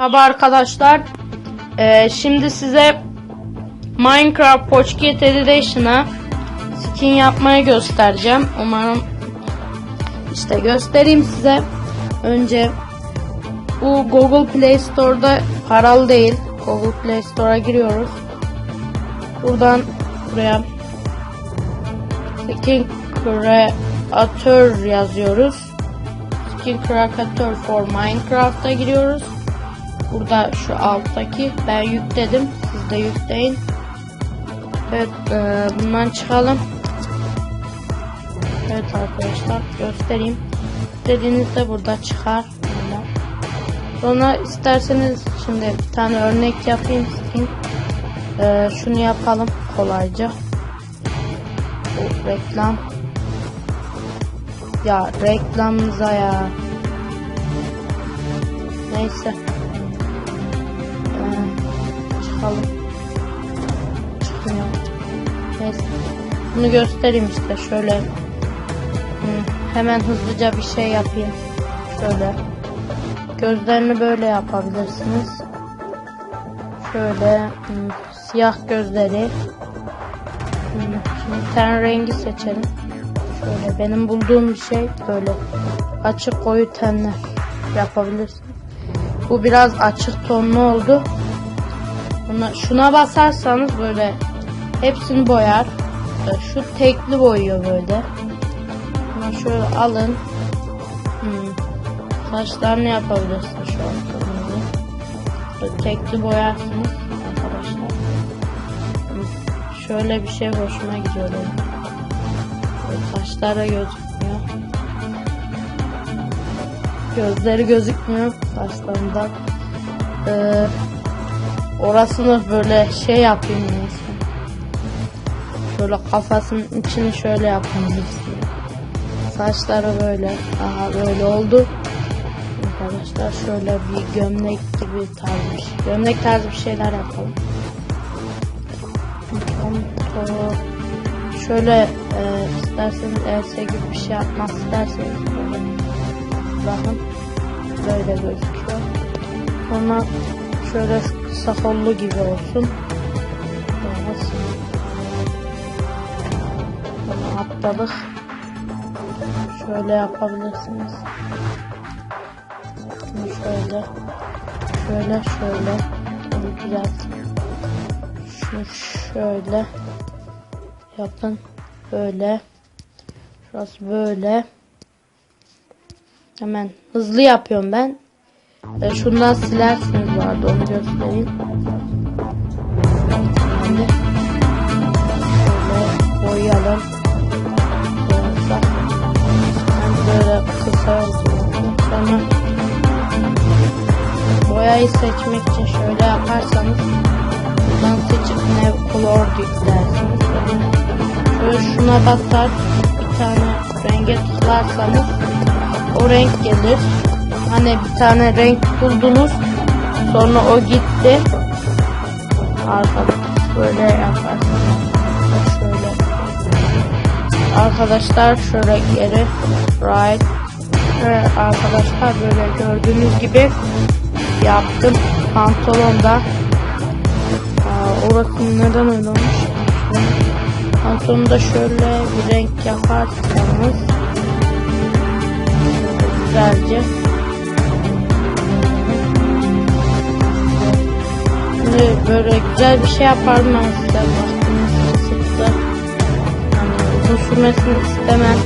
Merhaba arkadaşlar. Ee, şimdi size Minecraft Pocket Edition'a skin yapmayı göstereceğim. Umarım işte göstereyim size. Önce bu Google Play Store'da paralı değil. Google Play Store'a giriyoruz. Buradan buraya skin creator yazıyoruz. Skin creator for Minecraft'a giriyoruz. Burada şu alttaki ben yükledim. Siz de yükleyin. Evet e, bundan çıkalım. Evet arkadaşlar göstereyim. Dediğinizde burada çıkar. Sonra isterseniz şimdi bir tane örnek yapayım. Skin. E, şunu yapalım kolayca. Bu reklam. Ya reklamımıza ya. Neyse. Çıkmıyor. Neyse. Bunu göstereyim işte şöyle. Hemen hızlıca bir şey yapayım. Şöyle. Gözlerini böyle yapabilirsiniz. Şöyle siyah gözleri. Şimdi ten rengi seçelim. Şöyle benim bulduğum bir şey böyle açık koyu tenler yapabilirsin. Bu biraz açık tonlu oldu. Buna, şuna basarsanız böyle hepsini boyar. Ee, Şu tekli boyuyor böyle. Bunu şöyle alın. Hmm. Saçlarını yapabilirsiniz şu an. Böyle tekli boyarsınız arkadaşlar. Hmm. Şöyle bir şey hoşuma gidiyor. Böyle gözükmüyor. Gözleri gözükmüyor saçlarından. Ee, orasını böyle şey yapayım neyse. Şöyle kafasının içini şöyle yapayım istiyorum. Saçları böyle. Aha böyle oldu. Arkadaşlar şöyle bir gömlek gibi tarz bir şey. Gömlek tarzı bir şeyler yapalım. Şöyle e, isterseniz else gibi bir şey yapmak isterseniz böyle bakın böyle gözüküyor. Sonra şöyle kısa gibi olsun. Sonra atladık. Şöyle yapabilirsiniz. Bunu şöyle. Şöyle şöyle. Bunu. Şunu şöyle yapın. Böyle. Şurası böyle. Hemen hızlı yapıyorum ben. E, şundan silersiniz vardı onu göstereyim. Şimdi şöyle boyayalım. Ben böyle kısa olsun. Sonra boyayı seçmek için şöyle yaparsanız buradan seçip ne color dersiniz. Şöyle şuna basar bir tane renge tıklarsanız o renk gelir. Hani bir tane renk buldunuz. Sonra o gitti. Arkada böyle yaparsınız. Şöyle. Arkadaşlar şöyle geri right Evet arkadaşlar böyle gördüğünüz gibi yaptım pantolonda. Aa, orası neden olmuş? Pantolonda şöyle bir renk yaparsanız güzelce. Şimdi böyle güzel bir şey yaparım ben size. Hani uzun sürmesini istemem.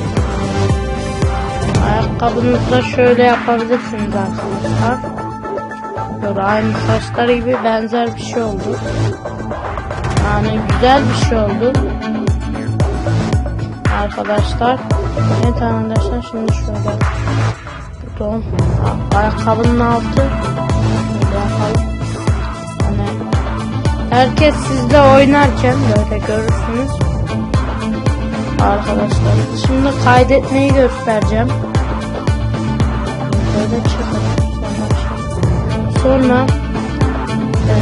Ayakkabınızda şöyle yapabilirsiniz arkadaşlar. Böyle aynı saçları gibi benzer bir şey oldu. Yani güzel bir şey oldu. Arkadaşlar. Evet arkadaşlar şimdi şöyle buton ayakkabının altı böyle yapalım. Herkes sizle oynarken böyle görürsünüz. Arkadaşlar şimdi kaydetmeyi göstereceğim. Böyle çıkın. Sonra, e,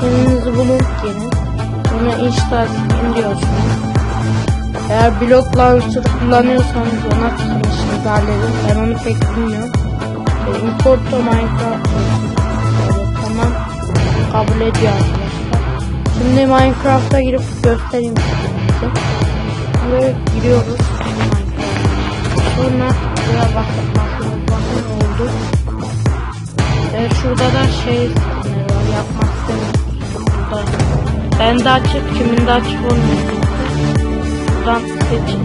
kendinizi bulun gelin. Sonra install indiriyorsunuz. Eğer blok launcher kullanıyorsanız ona tıklamışsınız halledin. Ben onu pek bilmiyorum. E, import to Minecraft. Böyle zaman kabul ediyor. Şimdi Minecraft'a girip göstereyim size. Buraya giriyoruz. Sonra buraya bakın bakın oldu. Ve şurada da şey var yapmak istemiyorum. Ben de açık kimin de açık olmuyor. Buradan seçin.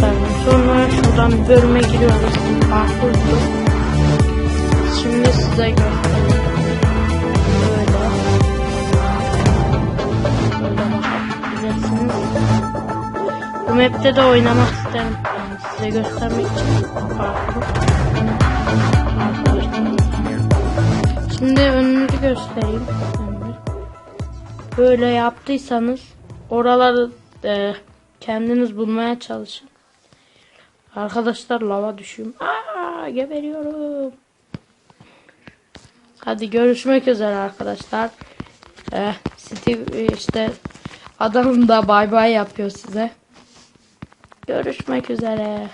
Sonra Sonra şuradan bölüme giriyoruz. Parkurdu. Şimdi size göstereyim. Bu map'te de oynamak isterim. Yani size göstermek için parkur. Şimdi önünüzü göstereyim. Böyle yaptıysanız oraları e, kendiniz bulmaya çalışın. Arkadaşlar lava düşüyorum. Aa, geberiyorum. Hadi görüşmek üzere arkadaşlar. Eh, Steve işte adamım da bay bay yapıyor size. Görüşmek üzere.